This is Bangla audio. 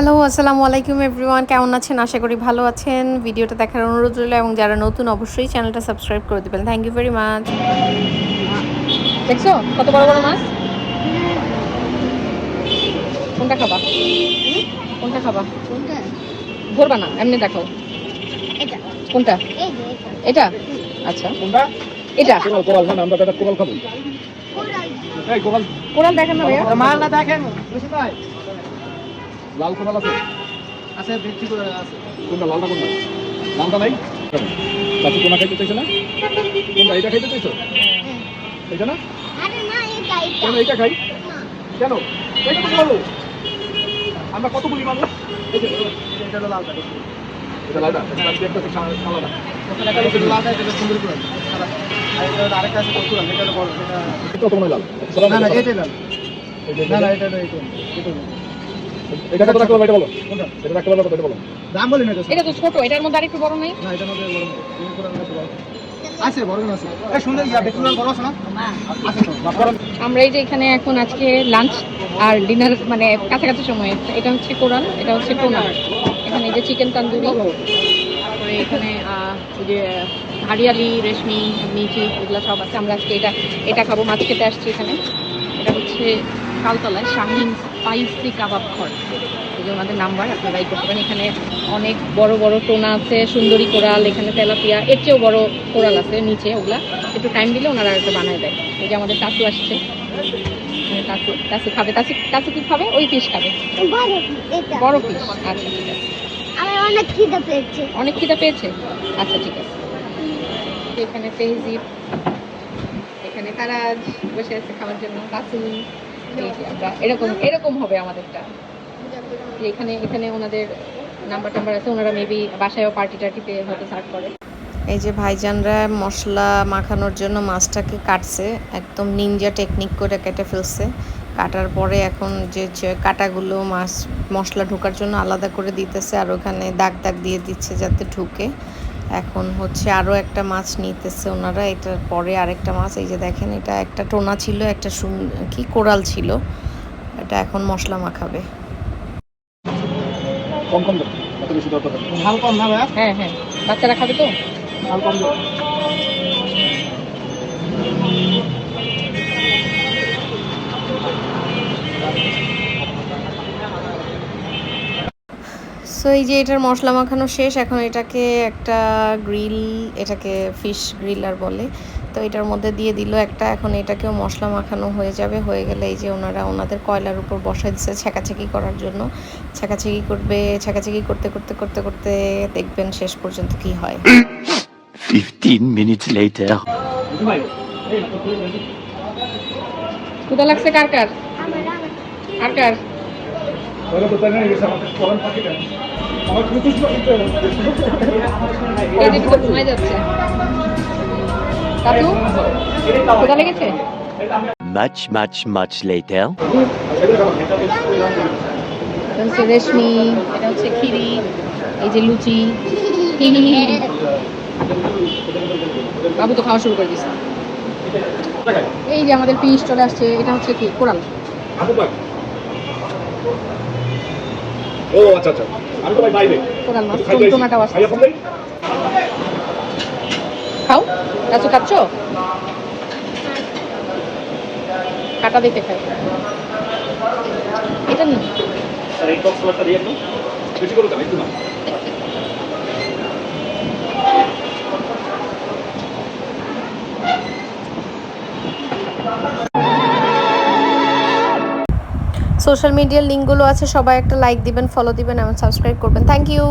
হ্যালো আসসালামু আলাইকুম এভরিওয়ান কেমন আছেন? আশা করি ভালো আছেন। ভিডিওটা দেখার অনুরোধ রইল এবং যারা নতুন অবশ্যই চ্যানেলটা সাবস্ক্রাইব করে দেবেন। থ্যাংক ইউ ভেরি মাচ দেখছ? কত বড় বড় মাছ? কোনটা খাবা? কোনটা খাবা? কোনটা? ধরবা না এমনি দেখো এটা। কোনটা? এই যে এটা। এটা আচ্ছা। কোনটা? এটা। কোরাল কোরাল মানে আমরা একটা কোরাল খাব। কোরাল। এই কোরাল। কোরাল দেখেন না মাল না দেখেন ভাই লাল কোরাল আছে? আছে বৃষ্টি করে আছে। কোনটা লালটা কোনটা? লালটা নাই? চাচি কোনা খাইতে চাইছো না? কোনটা এটা খাইতে চাইছো? এটা না। কেন এটা খাই? কেন? এটা তো ভালো। আমরা কত বলি মানুষ? এই যে এটা হলো লালটা। এটা লালটা। একটা ঠিক এটা সুন্দর করে আরেকটা আছে কোরাল এটা হলো বড় এটা তো মনে লাল। না না এটা লাল। না না এটা এটা এটা কত রাখতে পারব? এটা বলো। এটা রাখতে পারব কত? এটা বলো। দাম বলি না এটা তো ছোট এটার মধ্যে আরেকটু বড় নাই? না এটার মধ্যে বড় না তুমি কোরাল আছে বড়। আছে বড় আছে। এই সুন্দর ইয়া বেকুল বড় আছে না? আছে তো বাপরা আমরা এই যে এখানে এখন আজকে লাঞ্চ আর ডিনার মানে কাছাকাছি সময়ে এটা হচ্ছে কোরআন এটা হচ্ছে টোনা এখানে এই যে চিকেন তান্দুরি তারপরে এখানে আহ, যে হারিয়ালি রেশমি মিচি এগুলো সব আছে। আমরা আজকে এটা এটা খাব মাছ খেতে আসছি এখানে। এটা হচ্ছে কালতলায় শাহিন। স্পাইসি কাবাব ঘর এই যে ওনাদের নাম্বার আপনারা এই করতে পারেন। এখানে অনেক বড় বড় টোনা আছে সুন্দরী কোরাল এখানে তেলাপিয়া এর চেয়েও বড় কোরাল আছে নিচে ওগুলা। একটু টাইম দিলে ওনারা একটা বানায় দেয়। এই যে আমাদের টাসু আসছে। এই টাসু টাসু খাবে। টাসু টাসু কি খাবে? ওই ফিশ খাবে। বড়। ফিশ আচ্ছা ঠিক আছে। আমার অনেক খিদে পেয়েছে। অনেক খিদা পেয়েছে? আচ্ছা ঠিক আছে। এখানে তেহজিব এখানে তারাজ বসে আছে খাওয়ার জন্য। আমরা এরকম এরকম হবে আমাদেরটা। এখানে এখানে ওনাদের নাম্বার টাম্বার আছে, ওনারা মেবি বাসায়ও পার্টি টার্টিতে হয়তো সার্ভ করে। এই যে ভাইজানরা মশলা মাখানোর জন্য মাছটাকে কাটছে, একদম নিনজা টেকনিক করে কেটে ফেলছে। কাটার পরে এখন যে কাটাগুলো মাছ, মশলা ঢোকার জন্য আলাদা করে দিতেছে, আর ওখানে দাগ দাগ দিয়ে দিচ্ছে যাতে ঢুকে। এখন হচ্ছে আরও একটা মাছ নিতেছে ওনারা এটার পরে আরেকটা মাছ এই যে দেখেন এটা একটা টোনা ছিল একটা সুন- কি কোরাল ছিল এটা এখন মশলা মাখাবে। কম কম বেশি দরকার ঝাল কম না হ্যাঁ? হ্যাঁ বাচ্চারা খাবে তো? ঝাল কম সো এই যে এটার মশলা মাখানো শেষ এখন এটাকে একটা গ্রিল এটাকে ফিশ গ্রিলার বলে। তো এটার মধ্যে দিয়ে দিল একটা এখন এটাকেও মশলা মাখানো হয়ে যাবে। হয়ে গেলে এই যে ওনারা ওনাদের কয়লার উপর বসাই দিচ্ছে ছেঁকাছেকি করার জন্য। ছেঁকাছেকি করবে ছেঁকাছেকি করতে করতে করতে করতে দেখবেন শেষ পর্যন্ত কি হয়। 15 minutes later. ভাই এই না তো ক্ষুদা লাগছে কার কার? আমার আমার আর কার? ঘুমাই যাচ্ছে কাকু ক্ষুদা লেগেছে Much, much, much later. হচ্ছে রেশমি এটা হচ্ছে খিরি এই যে লুচি। বাবু তো খাওয়া শুরু করে দিচ্ছে এই যে আমাদের পিস চলে আসছে এটা হচ্ছে কি? কোরাল। ও আচ্ছা আচ্ছা। আমি তো ভাই বাইরে। কোরাল মাছ খাইয়া ফেললেই? খাও। কাঁচো খাচ্ছ কাটা দিতে খাই। এটা নি। স্যার এই টক দিয়ে একটু বেশি করে দেন একটু না। সোশ্যাল মিডিয়ার লিঙ্কগুলো আছে, সবাই একটা লাইক দিবেন ফলো দিবেন এবং সাবস্ক্রাইব করবেন। Thank you